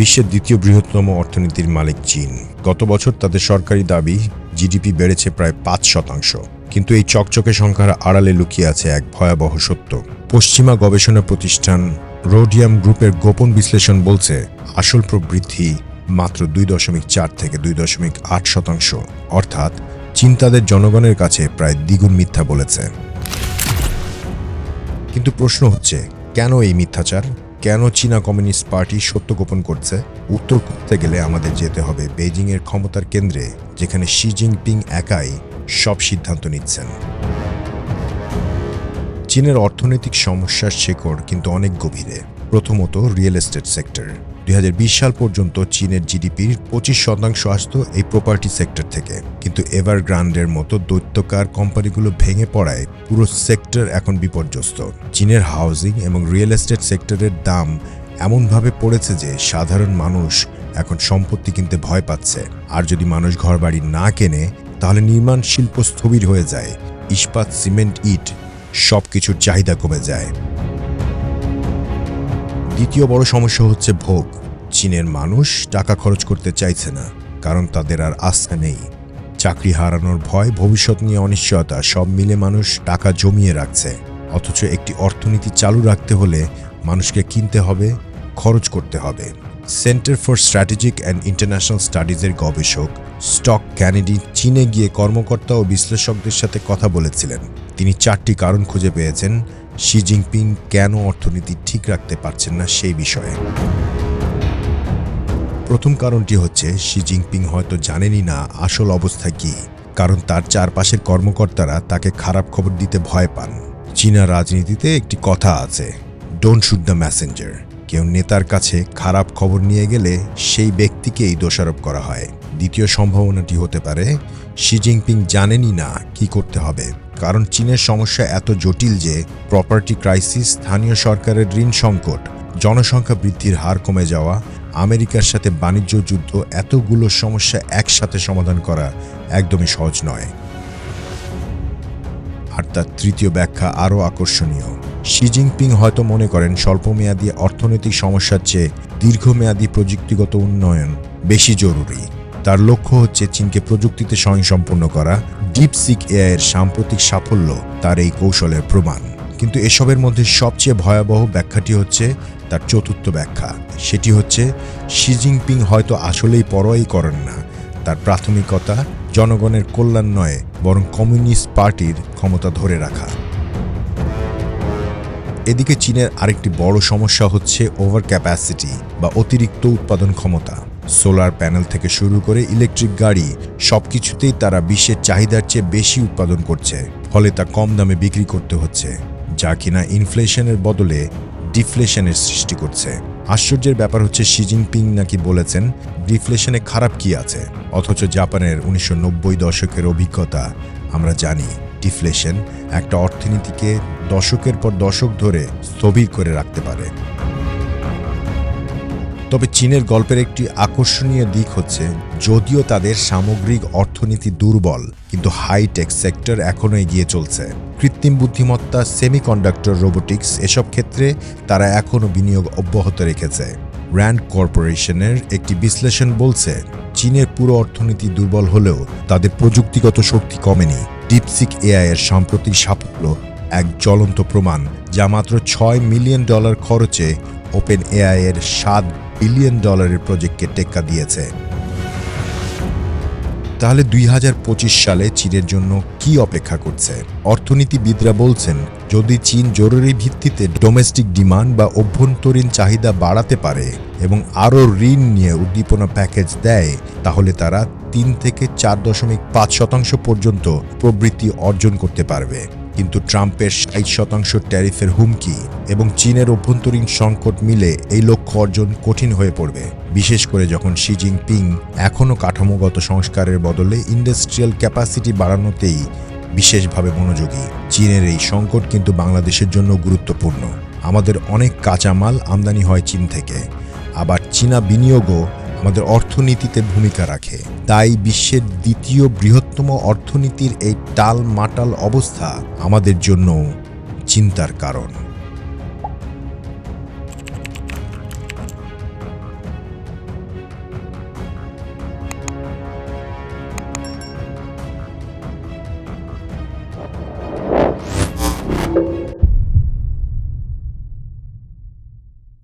বিশ্বের দ্বিতীয় বৃহত্তম অর্থনীতির মালিক চীন। গত বছর তাদের সরকারি দাবি, জিডিপি বেড়েছে প্রায় পাঁচ শতাংশ। কিন্তু এই চকচকে সংখ্যার আড়ালে লুকিয়ে আছে এক ভয়াবহ সত্য। পশ্চিমা গবেষণা প্রতিষ্ঠান রোডিয়াম গ্রুপের গোপন বিশ্লেষণ বলছে, আসল প্রবৃদ্ধি মাত্র দুই দশমিক চার থেকে দুই দশমিক আট শতাংশ। অর্থাৎ চীন তাদের জনগণের কাছে প্রায় দ্বিগুণ মিথ্যা বলেছে। কিন্তু প্রশ্ন হচ্ছে, কেন এই মিথ্যাচার? কেন চীনা কমিউনিস্ট পার্টি সত্য গোপন করছে? উত্তর করতে গেলে আমাদের যেতে হবে বেজিংয়ের ক্ষমতার কেন্দ্রে, যেখানে শি জিনপিং একাই সব সিদ্ধান্ত নিচ্ছেন। চীনের অর্থনৈতিক সমস্যার শেকড় কিন্তু অনেক গভীরে। প্রথমত রিয়েল এস্টেট সেক্টর। দুই হাজার বিশ সাল পর্যন্ত চীনের জিডিপির পঁচিশ শতাংশ আসত এই প্রপার্টি সেক্টর থেকে। কিন্তু এভারগ্রান্ডের মতো দৈত্যকার কোম্পানিগুলো ভেঙে পড়ায় পুরো সেক্টর এখন বিপর্যস্ত। চীনের হাউজিং এবং রিয়েল এস্টেট সেক্টরের দাম এমনভাবে পড়েছে যে সাধারণ মানুষ এখন সম্পত্তি কিনতে ভয় পাচ্ছে। আর যদি মানুষ ঘরবাড়ি না কেনে, তাহলে নির্মাণ শিল্প স্থবির হয়ে যায়। ইস্পাত, সিমেন্ট, ইট সব কিছুর চাহিদা কমে যায়। দ্বিতীয় বড় সমস্যা হচ্ছে ভোগ। চীনের মানুষ টাকা খরচ করতে চাইছে না, কারণ তাদের আর আস্থা নেই। চাকরি হারানোর ভয়, ভবিষ্যৎ নিয়ে অনিশ্চয়তা, সব মিলে মানুষ টাকা জমিয়ে রাখছে। অথচ একটি অর্থনীতি চালু রাখতে হলে মানুষকে কিনতে হবে, খরচ করতে হবে। Centre for Strategic and International স্টাডিজের গবেষক স্টক ক্যানেডি চীনে গিয়ে কর্মকর্তা ও বিশ্লেষকদের সাথে কথা বলেছিলেন। তিনি চারটি কারণ খুঁজে পেয়েছেন, শি জিনপিং কেন অর্থনীতি ঠিক রাখতে পারছেন না সেই বিষয়ে। প্রথম কারণটি হচ্ছে, শি জিনপিং হয়তো জানেনই না আসল অবস্থা কি, কারণ তার চারপাশের কর্মকর্তারা তাকে খারাপ খবর দিতে ভয় পান। চীনা রাজনীতিতে একটি কথা আছে ডোন্ট শুট দ্য ম্যাসেঞ্জার কেউ নেতার কাছে খারাপ খবর নিয়ে গেলে সেই ব্যক্তিকেই দোষারোপ করা হয়। দ্বিতীয় সম্ভাবনাটি হতে পারে, শি জিনপিং জানেনই না কি করতে হবে। কারণ চীনের সমস্যা এত জটিল যে প্রপার্টি ক্রাইসিস, স্থানীয় সরকারের ঋণ সংকট, জনসংখ্যা বৃদ্ধির হার কমে যাওয়া, আমেরিকার সাথে বাণিজ্য যুদ্ধ, এতগুলো সমস্যা একসাথে সমাধান করা একদমই সহজ নয়। আর তার তৃতীয় ব্যাখ্যা আরও আকর্ষণীয়। শি জিনপিং হয়তো মনে করেন স্বল্পমেয়াদী অর্থনৈতিক সমস্যার চেয়ে দীর্ঘমেয়াদী প্রযুক্তিগত উন্নয়ন বেশি জরুরি। তার লক্ষ্য হচ্ছে চীনকে প্রযুক্তিতে স্বয়ংসম্পূর্ণ করা, ডিপসিক এআই এর সাম্প্রতিক সাফল্য তার এই কৌশলের প্রমাণ। কিন্তু এসবের মধ্যে সবচেয়ে ভয়াবহ ব্যাখ্যাটি হচ্ছে তার চতুর্থ ব্যাখ্যা। সেটি হচ্ছে, শি জিনপিং হয়তো আসলেই পরোয়াই করেন না। তার প্রাথমিকতা, জনগণের কল্যাণ নয়, বরং কমিউনিস্ট পার্টির ক্ষমতা ধরে রাখা। এদিকে চীনের আরেকটি বড় সমস্যা হচ্ছে ওভার ক্যাপাসিটি বা অতিরিক্ত উৎপাদন ক্ষমতা। সোলার প্যানেল থেকে শুরু করে ইলেকট্রিক গাড়ি সবকিছুতেই তারা বিশ্বের চাহিদার চেয়ে বেশি উৎপাদন করছে, ফলে তা কম দামে বিক্রি করতে হচ্ছে, যা কিনা ইনফ্লেশনের বদলে ডিফ্লেশনের সৃষ্টি করছে। আশ্চর্যের ব্যাপার হচ্ছে শি জিনপিং নাকি বলেছেন ডিফ্লেশনে খারাপ কি আছে? অথচ জাপানের উনিশশো নব্বই দশকের অভিজ্ঞতা আমরা জানি। ডিফ্লেশন একটা অর্থনীতিকে দশকের পর দশক ধরে স্থবির করে রাখতে পারে। তবে চীনের গল্পের একটি আকর্ষণীয় দিক হচ্ছে, যদিও তাদের সামগ্রিক অর্থনীতি দুর্বল, কিন্তু হাইটেক সেক্টর এখনও এগিয়ে চলছে। কৃত্রিম বুদ্ধিমত্তা সেমিকন্ডাক্টর রোবোটিক্স এসব ক্ষেত্রে তারা এখনও বিনিয়োগ অব্যাহত রেখেছে। র্যান্ড কর্পোরেশনের একটি বিশ্লেষণ বলছে, চীনের পুরো অর্থনীতি দুর্বল হলেও তাদের প্রযুক্তিগত শক্তি কমেনি। ডিপসিক এআইয়ের সাম্প্রতিক সাফল্য এক জ্বলন্ত প্রমাণ, যা মাত্র ছয় মিলিয়ন ডলার খরচে ওপেন এআইয়ের সাত বিলিয়ন ডলারের প্রজেক্টকে টেক্কা দিয়েছে। তাহলে দুই হাজার পঁচিশ সালে চীনের জন্য কি অপেক্ষা করছে? অর্থনীতিবিদরা বলছেন, যদি চীন জরুরি ভিত্তিতে ডোমেস্টিক ডিমান্ড বা অভ্যন্তরীণ চাহিদা বাড়াতে পারে এবং আরও ঋণ নিয়ে উদ্দীপনা প্যাকেজ দেয়, তাহলে তারা তিন থেকে চার দশমিক পাঁচ শতাংশ পর্যন্ত প্রবৃদ্ধি অর্জন করতে পারবে। কিন্তু ট্রাম্পের ষাট শতাংশ ট্যারিফের হুমকি এবং চীনের অভ্যন্তরীণ সংকট মিলে এই লক্ষ্য অর্জন কঠিন হয়ে পড়বে। বিশেষ করে যখন শি জিনপিং এখনও কাঠামোগত সংস্কারের বদলে ইন্ডাস্ট্রিয়াল ক্যাপাসিটি বাড়ানোতেই বিশেষভাবে মনোযোগী। চীনের এই সংকট কিন্তু বাংলাদেশের জন্য গুরুত্বপূর্ণ। আমাদের অনেক কাঁচামাল আমদানি হয় চীন থেকে। আবার চীনা বিনিয়োগও আমাদের অর্থনীতিতে ভূমিকা রাখে। তাই বিশ্বের দ্বিতীয় বৃহত্তম অর্থনীতির এই টাল মাটাল অবস্থা আমাদের জন্য চিন্তার কারণ।